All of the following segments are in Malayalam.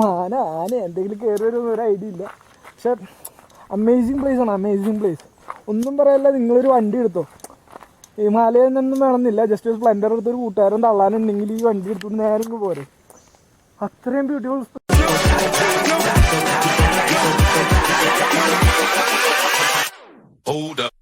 മാന ആന എന്തെങ്കിലും കയറി വരുമെന്ന് ഒരു ഐഡിയ ഇല്ല. പക്ഷെ അമേസിങ് പ്ലേസ് ആണ് അമേസിങ് പ്ലേസ് ഒന്നും പറയല്ല നിങ്ങളൊരു വണ്ടി എടുത്തോ. ഹിമാലയം ഒന്നും വേണമെന്നില്ല ജസ്റ്റ് ഒരു സ്പ്ലെൻഡർ എടുത്ത് ഒരു കൂട്ടുകാരൻ തള്ളാനുണ്ടെങ്കിൽ ഈ വണ്ടി എടുത്തിട്ട് നേരെ പോരെ. അത്രയും ബ്യൂട്ടിഫുൾ Hold up.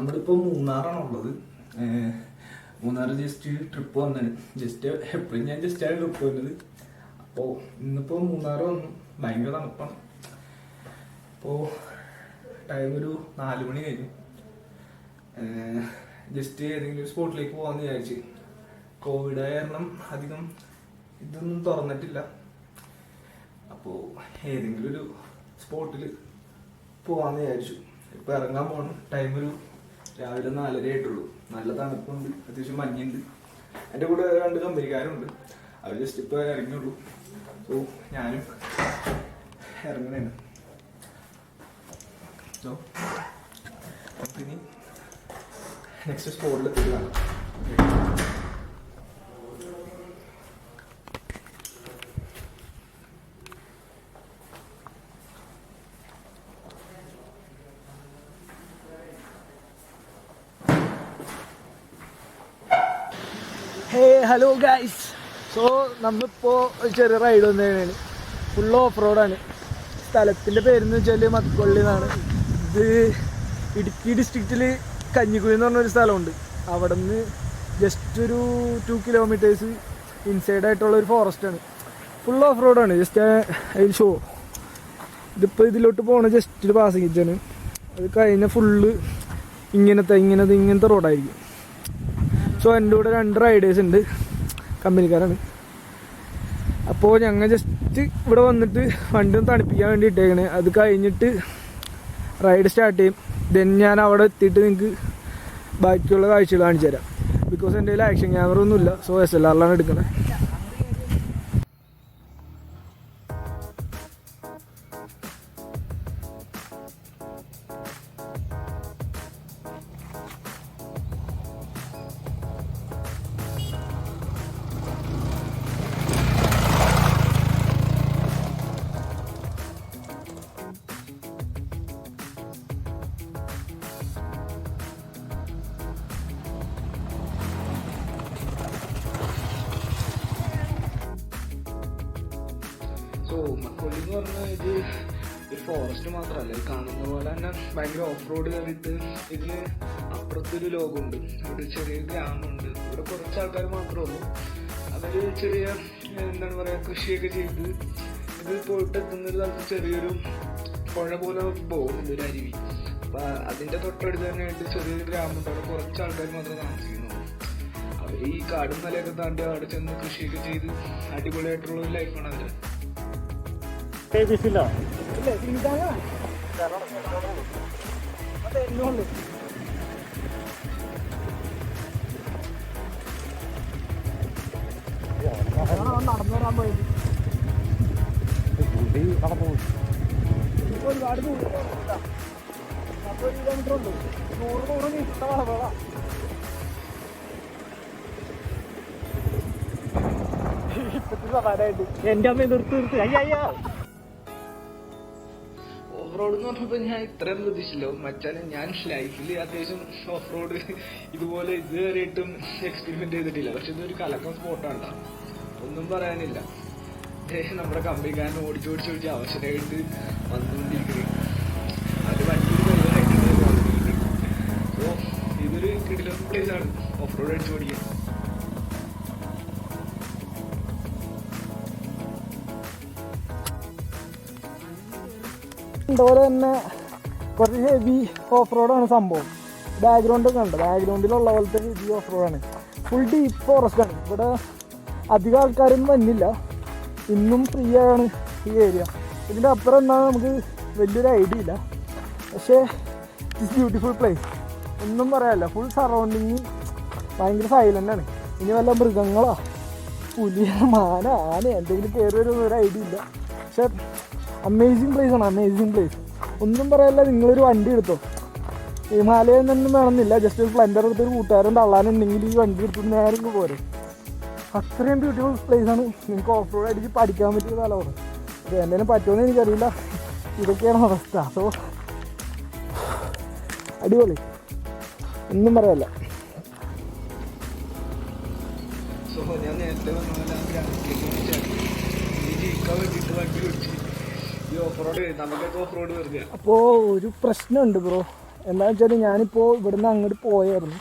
നമ്മളിപ്പോൾ മൂന്നാറാണ് ഉള്ളത്? ഏഹ് മൂന്നാർ ജസ്റ്റ് ട്രിപ്പ് വന്നത് ജസ്റ്റ് എപ്പോഴും ഞാൻ ജസ്റ്റ് ആണ് ട്രിപ്പ് വന്നത്. അപ്പോൾ ഇന്നിപ്പോൾ മൂന്നാർ വന്നു. ഭയങ്കര തണുപ്പാണ്. അപ്പോൾ ടൈം ഒരു നാല് മണി കഴിഞ്ഞു. ജസ്റ്റ് ഏതെങ്കിലും സ്പോട്ടിലേക്ക് പോകാമെന്ന് വിചാരിച്ച്. കോവിഡ് ആയ കാരണം അധികം ഇതൊന്നും തുറന്നിട്ടില്ല. അപ്പോൾ ഏതെങ്കിലും ഒരു സ്പോട്ടിൽ പോകാമെന്ന് വിചാരിച്ചു. ഇപ്പോൾ ഇറങ്ങാൻ പോകണം ടൈം ഒരു രാവിലെ നാലര ആയിട്ടുള്ളൂ. നല്ല തണുപ്പുണ്ട് അത്യാവശ്യം മഞ്ഞുണ്ട് എന്റെ കൂടെ രണ്ട് കമ്പനിക്കാരുണ്ട്. അവർ ജസ്റ്റ് ഇപ്പൊ ഇറങ്ങിയുള്ളൂ. സോ ഞാനും ഇറങ്ങണേണ്. സോ നമുക്കിനി നെക്സ്റ്റ് സ്പോട്ടിൽ എത്തിയിട്ട് കാണാം ഹേ ഹലോ ഗൈസ് സോ നമ്മളിപ്പോൾ ഒരു ചെറിയ റൈഡ് വന്നതാണ്. ഫുൾ ഓഫ് റോഡാണ് സ്ഥലത്തിന്റെ പേരെന്ന് വെച്ചാൽ മക്കൊള്ളി എന്നാണ്. ഇത് ഇടുക്കി ഡിസ്ട്രിക്റ്റിൽ കഞ്ഞിക്കുഴി എന്ന് പറഞ്ഞൊരു സ്ഥലമുണ്ട്. അവിടെ നിന്ന് ജസ്റ്റ് ഒരു ടു കിലോമീറ്റേഴ്സ് ഇൻസൈഡ് ആയിട്ടുള്ള ഒരു ഫോറസ്റ്റാണ് ഫുൾ ഓഫ് റോഡാണ് ജസ്റ്റ് അതിൽ ഷോ ഇതിപ്പോൾ ഇതിലോട്ട് പോണ ജസ്റ്റ് ഒരു പാസേജ് ആണ്. അത് കഴിഞ്ഞ ഫുള്ള് ഇങ്ങനത്തെ ഇങ്ങനത്തെ ഇങ്ങനത്തെ റോഡായിരിക്കും സോ എന്റെ കൂടെ രണ്ട് റൈഡേഴ്സ് ഉണ്ട്. കമ്പനിക്കാരാണ്. അപ്പോൾ ഞങ്ങൾ ജസ്റ്റ് ഇവിടെ വന്നിട്ട് വണ്ടി ഒന്ന് തണുപ്പിക്കാൻ വേണ്ടി ഇട്ടേക്കണേ അത് കഴിഞ്ഞിട്ട് റൈഡ് സ്റ്റാർട്ട് ചെയ്യും. ദെൻ ഞാൻ അവിടെ എത്തിയിട്ട് നിങ്ങൾക്ക് ബാക്കിയുള്ള കാഴ്ചകൾ കാണിച്ചു തരാം ബിക്കോസ് എന്റെ കയ്യിൽ ആക്ഷൻ ക്യാമറ ഒന്നുമില്ല. സോ എസ് എൽ ആറിലാണ് എടുക്കണത് സോ മക്കൊള്ളി എന്ന് പറഞ്ഞാൽ ഇത് ഒരു ഫോറസ്റ്റ് മാത്രമല്ല ഇത് കാണുന്ന പോലെ തന്നെ ഭയങ്കര ഓഫ് റോഡ് കയറിയിട്ട് ഇതിന് അപ്പുറത്തൊരു ലോകമുണ്ട് ഒരു ചെറിയ ഗ്രാമമുണ്ട്. ഇവിടെ കുറച്ച് ആൾക്കാർ മാത്രമേ ഉള്ളൂ. അവർ ചെറിയ എന്താണ് പറയുക കൃഷിയൊക്കെ ചെയ്ത് ഇത് പോയിട്ട് എത്തുന്നൊരു സ്ഥലത്ത് ചെറിയൊരു പുഴ പോലെ പോകുന്നുണ്ട് ഒരു അരുവി. അപ്പം അതിന്റെ തൊട്ടടുത്ത് തന്നെ ആയിട്ട് ചെറിയൊരു ഗ്രാമമുണ്ട്. അവിടെ കുറച്ച് ആൾക്കാർ മാത്രമേ താമസിക്കുന്നുള്ളൂ. ഈ കാടും മലയൊക്കെ താണ്ടി അവിടെ ചെന്ന് കൃഷിയൊക്കെ ചെയ്ത് അടിപൊളിയായിട്ടുള്ള ഒരു ലൈഫാണ് അവർ നടന്നു വരാൻ സമാനമായിട്ട് എന്റെ അമ്മ നിർത്തി നിർത്തി. അയ്യോ. ഓഫ് റോഡ് എന്ന് പറഞ്ഞപ്പോൾ ഞാൻ ഇത്രയും പ്രതീക്ഷിച്ചില്ല. മച്ചാനെ ഞാൻ ലൈഫിൽ അത്യാവശ്യം ഓഫ് റോഡ് ഇതുപോലെ ഇതുവരെയായിട്ടും എക്സ്പെരിമെന്റ് ചെയ്തിട്ടില്ല. പക്ഷെ ഇതൊരു കലക്കം സ്പോട്ടാണ് ട്ടോ. ഒന്നും പറയാനില്ല. നമ്മുടെ കമ്പനിക്കാരൻ ഓടിച്ചോടിച്ചോടിച്ച് അവസരമായിട്ട് വന്നുകൊണ്ടിരിക്കുന്നത് അത് വണ്ടി ഇതൊരു കിടിലം പ്ലേസ് ആണ്. ഓഫ് റോഡ് അടിച്ചു അതുപോലെ തന്നെ കുറച്ച് ഹെവി ഓഫ് റോഡാണ് സംഭവം. ബാക്ക്ഗ്രൗണ്ട് ഒക്കെ ഉണ്ട് ബാക്ക്ഗ്രൗണ്ടിലുള്ള പോലത്തെ ഹെവി ഓഫ് റോഡാണ് ഫുൾ ഡീപ്പ് ഫോറസ്റ്റ് ആണ്. ഇവിടെ അധികം ആൾക്കാരൊന്നും വന്നില്ല. ഇന്നും ഫ്രീ ആണ് ഈ ഏരിയ ഇതിന്റെ അപ്പുറം എന്നാൽ നമുക്ക് വലിയൊരു ഐഡിയ ഇല്ല. പക്ഷേ ഇറ്റ്സ് ബ്യൂട്ടിഫുൾ പ്ലേസ് ഒന്നും പറയാനില്ല. ഫുൾ സറൗണ്ടിങ് ഭയങ്കര ആണ്. ഇനി വല്ല മൃഗങ്ങളോ പുലിയ മാന ആന എന്തെങ്കിലും കയറി വരുന്ന ഒരു ഐഡിയ ഇല്ല. പക്ഷെ അമേസിങ് പ്ലേസ് ആണ് അമേസിങ് പ്ലേസ് ഒന്നും പറയല്ല നിങ്ങളൊരു വണ്ടി എടുത്തോ. ഹിമാലയം ഒന്നും വേണമെന്നില്ല ജസ്റ്റ് ഒരു സ്പ്ലെൻഡർ എടുത്ത് ഒരു കൂട്ടുകാരൻ തള്ളാനുണ്ടെങ്കിൽ ഈ വണ്ടി എടുത്ത് നേരെ പോരെ. അത്രയും ബ്യൂട്ടിഫുൾ പ്ലേസ് ആണ്. നിങ്ങൾക്ക് ഓഫ് റോഡ് അടിച്ച് പഠിക്കാൻ പറ്റിയ സ്ഥലമാണ് ഇത് എന്തെങ്കിലും പറ്റുമെന്ന് എനിക്കറിയില്ല. ഇതൊക്കെയാണ് അവസ്ഥ. സോ അടിപൊളി. ഒന്നും പറയല്ല. ഞാൻ നേരത്തെ പറഞ്ഞ പോലെ ജയിക്കാൻ വേണ്ടിയിട്ട് വണ്ടി പിടിച്ച് അപ്പോൾ ഒരു പ്രശ്നമുണ്ട് ബ്രോ. എന്താണെന്ന് വെച്ചാൽ ഞാനിപ്പോൾ ഇവിടുന്ന് അങ്ങോട്ട് പോയായിരുന്നു.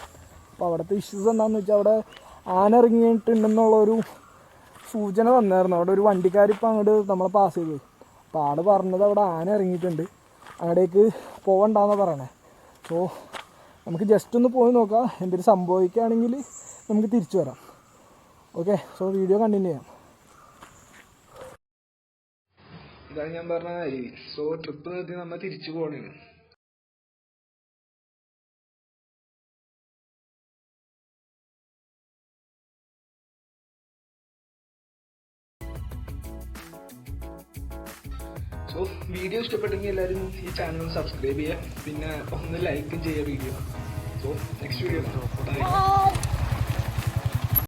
അപ്പോൾ അവിടുത്തെ ഇഷ്യൂസ് എന്താണെന്ന് വെച്ചാൽ അവിടെ ആന ഇറങ്ങിയിട്ടുണ്ടെന്നുള്ളൊരു സൂചന തന്നായിരുന്നു. അവിടെ ഒരു വണ്ടിക്കാരിപ്പോൾ അങ്ങോട്ട് നമ്മളെ പാസ് ചെയ്തു. അപ്പൊ ആൾ പറഞ്ഞത് അവിടെ ആന ഇറങ്ങിയിട്ടുണ്ട്. അങ്ങടേക്ക് പോകണ്ടെന്ന് പറയണേ. സോ നമുക്ക് ജസ്റ്റ് ഒന്ന് പോയി നോക്കാം. എന്തെങ്കിലും സംഭവിക്കുകയാണെങ്കിൽ നമുക്ക് തിരിച്ചു വരാം. ഓക്കെ സോ വീഡിയോ കണ്ടിന്യൂ ചെയ്യാം. ഇതാണ് ഞാൻ പറഞ്ഞ കാര്യം സോ ട്രിപ്പ് നിർത്തി നമ്മ തിരിച്ചു പോകണേന് സോ വീഡിയോ ഇഷ്ടപ്പെട്ടെങ്കിൽ എല്ലാവരും ഈ ചാനൽ സബ്സ്ക്രൈബ് ചെയ്യുക. പിന്നെ ഒന്ന് ലൈക്കും ചെയ്യുക video so next video bye